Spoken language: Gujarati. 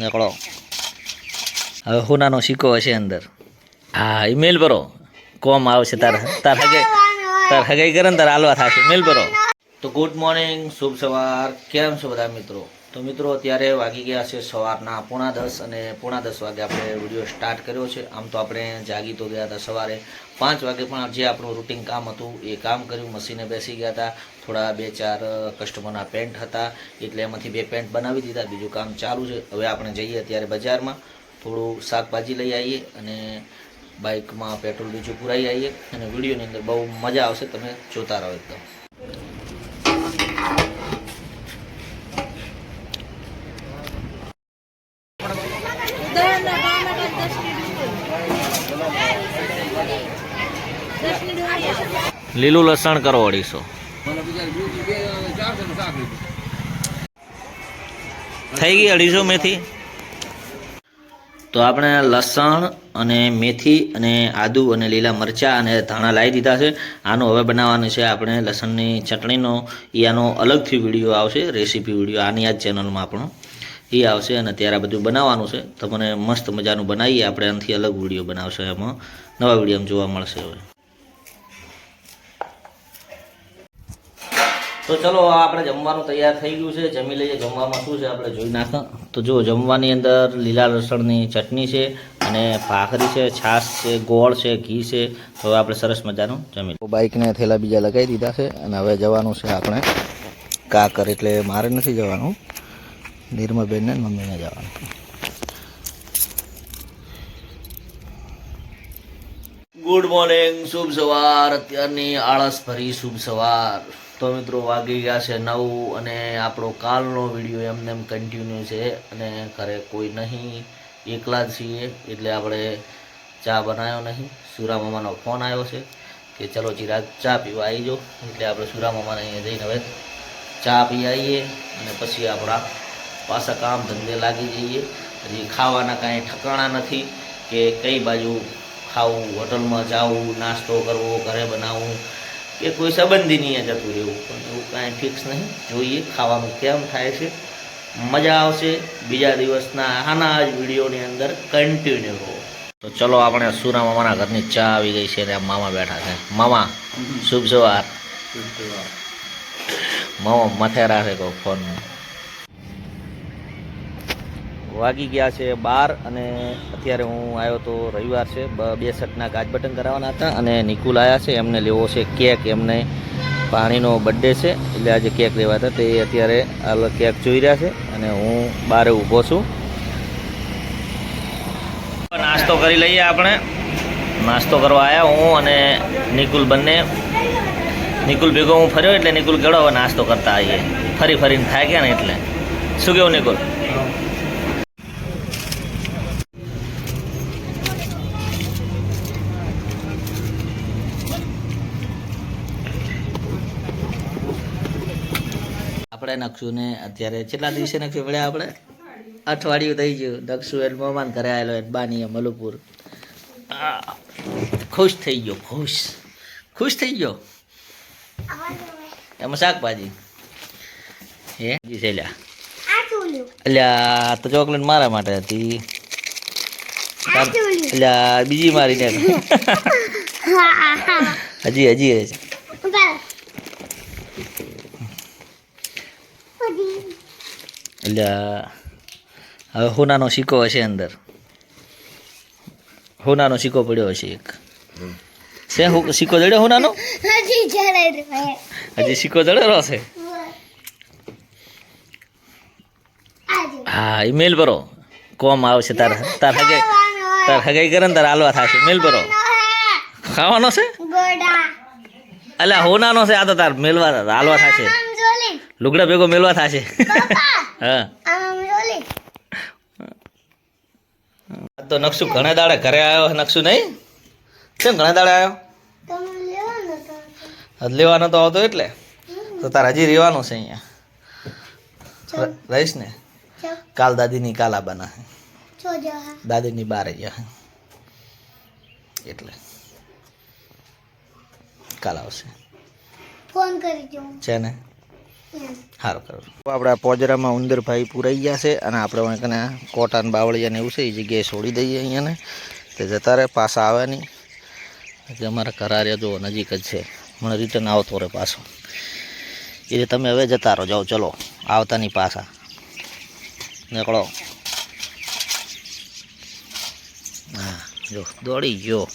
નીકળો. હવે હુનાનો સિક્કો હશે અંદર. હા એ મેલ ભરો. કોમ આવશે, તાર તાર હગાઈ તાર હગાઈ કરે ને તાર હાલવા થશે. મેલ ભરો. તો ગુડ મોર્નિંગ શુભ સવાર. કેમ છો બધા મિત્રો? તો મિત્રો, અત્યારે વાગી ગયા છે સવારના પોણા દસ અને પોણા દસ વાગે આપણે વીડિયો સ્ટાર્ટ કર્યો છે. આમ તો આપણે જાગી તો ગયા હતા સવારે. પાંચ વાગે પણ જે આપણું રૂટિન કામ હતું એ કામ કર્યું. મશીને બેસી ગયા હતા. થોડા બે ચાર કસ્ટમરના પેન્ટ હતા. એટલે એમાંથી બે પેન્ટ બનાવી દીધા. બીજું કામ ચાલુ છે. હવે આપણે જઈએ અત્યારે બજારમાં. થોડું શાકભાજી લઈ આવીએ અને બાઇકમાં પેટ્રોલ બીજું પુરાવી આવીએ. અને વિડીયોની અંદર બહુ મજા આવશે. તમે જોતા રહો એકદમ. લીલું લસણ કરો અઢીસો. થઈ ગઈ અઢીસો મેથી? તો આપણે લસણ અને મેથી અને આદુ અને લીલા મરચાં અને ધાણા લાવી દીધા છે. આનું હવે બનાવવાનું છે આપણે લસણની ચટણીનો. એ આનો અલગથી વીડિયો આવશે, રેસીપી વીડિયો આની આ ચેનલમાં આપણો. એ આવશે અને ત્યારે આ બધું બનાવવાનું છે. તો મને મસ્ત મજાનું બનાવીએ, આપણે આનાથી અલગ વીડિયો બનાવશે એમાં. નવા વીડિયો જોવા મળશે હવે. તો ચલો આપણે જમવાનું તૈયાર થઈ ગયું છે. જમી લઈએ જમવામાં શું છે આપણે જોઈ નાખો તો જો જમવાની અંદર લીલા લસણની ચટણી છે અને ભાખરી છે છાશ છે ગોળ છે ઘી છે. તો હવે આપણે સરસ મજાનું જમી બાઇકને થેલા બીજા લગાવી દીધા છે અને હવે જવાનું છે આપણે કાકર એટલે મારે નથી જવાનું. નિર્મબેનને મમ્મીને જવાનું. ગુડ મોર્નિંગ શુભ સવાર. અત્યારની આળસ ભરી શુભ સવાર. તો મિત્રો વાગી ગયા છે નવ અને આપણો કાલનો વીડિયો એમને એમ કન્ટિન્યુ છે અને ઘરે કોઈ નહીં, એકલા જ છીએ એટલે આપણે ચા બનાવ્યો નહીં. સુરા મામાનો ફોન આવ્યો છે કે ચલો ચિરાગ ચા પીવા આવી જાઓ. એટલે આપણે સુરા મામાને અહીંયા જઈને હવે ચા પી આવીએ અને પછી આપણા પાછા કામ ધંધે લાગી જઈએ. હજી ખાવાના કાંઈ ઠકાણા નથી કે કઈ બાજુ ખાવું, હોટલમાં જવું, નાસ્તો કરવો, ઘરે બનાવવું. કે કોઈ સંબંધીની અહીંયા જતું રહેવું. પણ એવું કાંઈ ફિક્સ નહીં. જોઈએ ખાવાનું કેમ થાય છે? મજા આવશે. બીજા દિવસના આના જ વિડીયોની અંદર કન્ટિન્યુ રહો. તો ચલો આપણે સુરા મામાના ઘરની ચા આવી ગઈ છે અને મામા બેઠા છે. મામા શુભ સવાર. મામા મથેરા રાખે કહો ફોન વાગી ગયા છે બાર અને અત્યારે હું આવ્યો તો રવિવાર છે. બે શર્ટના કાચ બટન કરાવવાના હતા અને નિકુલ આવ્યા છે. એમને લેવો છે કેક. એમને પાણીનો બર્થડે છે. એટલે આજે કેક લેવા હતા. તે અત્યારે હાલ કેક જોઈ રહ્યા છે અને હું બારે ઊભો છું. નાસ્તો કરી લઈએ આપણે. નાસ્તો કરવા આવ્યા હું અને નિકુલ બંને. નિકુલ ભેગો હું ફર્યો એટલે નિકુલ હવે નાસ્તો કરતા આવીએ ફરી ફરીને થાય ગયા ને એટલે. શું કેવું નિકુલ? આપણે નકશું ને અત્યારે કેટલા દિવસે નકશું પડ્યા આપણે? અઠવાડિયું થઈ ગયું. નકશું એને મહેમાન ઘરે આવેલો એને બાની મલુપુર. ખુશ થઈ ગયો ખુશ. ખુશ થઈ ગયો? એમાં શાકભાજી? હે? જી છે લ્યા અલ્યા તો ચોકલેટ મારા માટે હતી. અલ્યા બીજી મારી ને. હજી હજી છે એટલે હવે હોનાનો સિક્કો હશે અંદર. હોનાનો સિક્કો પડ્યો હશે એક. છે હુ- સિક્કો જડ્યો હોનાનો? હજી સિક્કો જડેલો છે હા એ મેલ ભરો. કોમ આવશે તાર તાર હગાઈ તાર હગાઈ કરે ને તાર હાલવા થશે. મેલ ભરો. ખાવાનો છે? અલ્યા હોનાનો છે આ તો તાર મેલવા હાલવા થશે. લુગડા ભેગો મેલવા થશે. હા. તો નકશુ ઘણા દાડે ઘરે આવ્યો નકશુ નહીં? કેમ ઘણા દાડે આવ્યો? લેવાનો તો આવતો. એટલે. તો તાર હજી રહેવાનું છે અહીંયા. રહીશ ને? કાલ દાદીની કાલા બના દાદીની બારે ગયા એટલે. કાલ આવશે. ફોન કરી છે ને? સારું સારું આપણા પોજરામાં ઉંદરભાઈ પૂરાઈ ગયા છે અને આપણે કને કોટાન બાવળિયાને એવું છે, એ જગ્યાએ છોડી દઈએ અહીંયાને તે જતા રહે, પાછા આવે નહીં. એટલે અમારા કરારિયા જો નજીક જ છે. મને રિટર્ન આવતો રહે પાછો. એટલે તમે હવે જતા રહો. જાઓ, ચલો. આવતા નહીં પાછા. નીકળો. હા, જો, દોડી ગયો.